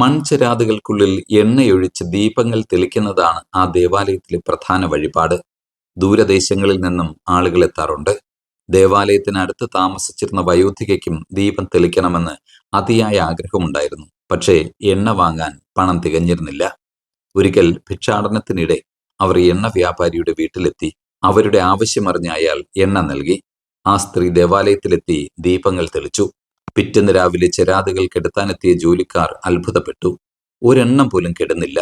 മൺചിരാതുകൾക്കുള്ളിൽ എണ്ണയൊഴിച്ച് ദീപങ്ങൾ തെളിക്കുന്നതാണ് ആ ദേവാലയത്തിലെ പ്രധാന വഴിപാട്. ദൂരദേശങ്ങളിൽ നിന്നും ആളുകൾ എത്താറുണ്ട്. ദേവാലയത്തിനടുത്ത് താമസിച്ചിരുന്ന വയോധികയ്ക്കും ദീപം തെളിക്കണമെന്ന് അതിയായ ആഗ്രഹമുണ്ടായിരുന്നു. പക്ഷേ എണ്ണ വാങ്ങാൻ പണം തികഞ്ഞിരുന്നില്ല. ഒരിക്കൽ ഭിക്ഷാടനത്തിനിടെ അവർ എണ്ണ വ്യാപാരിയുടെ വീട്ടിലെത്തി. അവരുടെ ആവശ്യമറിഞ്ഞ അയാൾ എണ്ണ നൽകി. ആ സ്ത്രീ ദേവാലയത്തിലെത്തി ദീപങ്ങൾ തെളിച്ചു. പിറ്റേന്ന് രാവിലെ ചെരാതുകൾ കെടുത്താനെത്തിയ ജോലിക്കാർ അത്ഭുതപ്പെട്ടു. ഒരെണ്ണം പോലും കെടുന്നില്ല.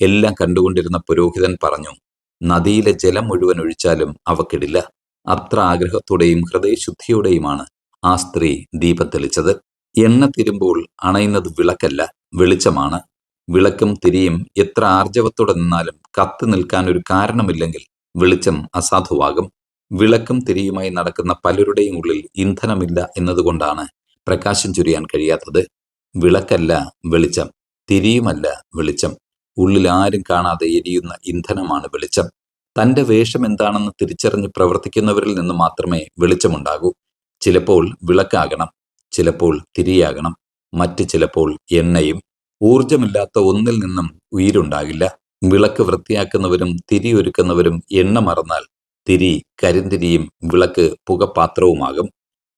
എല്ലാം കണ്ടുകൊണ്ടിരുന്ന പുരോഹിതൻ പറഞ്ഞു നദിയിലെ ജലം മുഴുവൻ ഒഴിച്ചാലും അവ കെടില്ല അത്ര ആഗ്രഹത്തോടെയും ഹൃദയശുദ്ധിയോടെയുമാണ് ആ സ്ത്രീ ദീപം തെളിച്ചത്. എണ്ണ തിരുമ്പോൾ അണയുന്നത് വിളക്കല്ല വെളിച്ചമാണ്. വിളക്കും തിരിയും എത്ര ആർജവത്തോടെ നിന്നാലും കത്തി നിൽക്കാൻ ഒരു കാരണമില്ലെങ്കിൽ വെളിച്ചം അസാധുവാകും. വിളക്കും തിരിയുമായി നടക്കുന്ന പലരുടെയും ഉള്ളിൽ ഇന്ധനമില്ല എന്നതുകൊണ്ടാണ് പ്രകാശം ചുരിയാൻ കഴിയാത്തത് വിളക്കല്ല വെളിച്ചം തിരിയുമല്ല വെളിച്ചം. ഉള്ളിൽ ആരും കാണാതെ എരിയുന്ന ഇന്ധനമാണ് വെളിച്ചം. തന്റെ വേഷം എന്താണെന്ന് തിരിച്ചറിഞ്ഞ് പ്രവർത്തിക്കുന്നവരിൽ നിന്ന് മാത്രമേ വെളിച്ചമുണ്ടാകൂ. ചിലപ്പോൾ വിളക്കാകണം ചിലപ്പോൾ തിരിയാകണം മറ്റ് ചിലപ്പോൾ എണ്ണയും. ഊർജമില്ലാത്ത ഒന്നിൽ നിന്നും ഉயிருണ്ടാകില്ല വിളക്ക് വൃത്തിയാക്കുന്നവരും തിരി ഒരുക്കുന്നവരും എണ്ണ മറന്നാൽ തിരി കരിന്തിരിയും വിളക്ക് പുകപാത്രവുമാകും.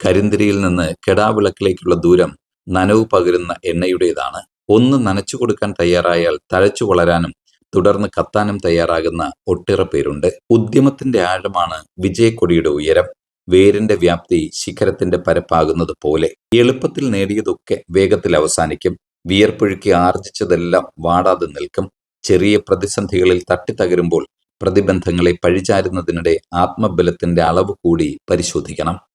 കരിന്തിരിയിൽ നിന്ന് കെടാവിളക്കിലേക്കുള്ള ദൂരം നനവ് പകരുന്ന എണ്ണയുടേതാണ്. ഒന്ന് നനച്ചു കൊടുക്കാൻ തയ്യാറായാൽ തഴച്ചു വളരാനും തുടർന്ന് കത്താനും തയ്യാറാകുന്ന ഒട്ടേറെ പേരുണ്ട്. ഉദ്യമത്തിന്റെ ആഴമാണ് വിജയക്കൊടിയുടെ ഉയരം. വേരിന്റെ വ്യാപ്തി ശിഖരത്തിന്റെ പരപ്പാകുന്നത് പോലെ. എളുപ്പത്തിൽ നേടിയതൊക്കെ വേഗത്തിൽ അവസാനിക്കും. വിയർപ്പൊഴുക്കി ആർജിച്ചതെല്ലാം വാടാതെ നിൽക്കും. ചെറിയ പ്രതിസന്ധികളിൽ തട്ടിത്തകരുമ്പോൾ പ്രതിബന്ധങ്ങളെ പഴിചാരുന്നതിനിടെ ആത്മബലത്തിന്റെ അളവ് കൂടി പരിശോധിക്കണം.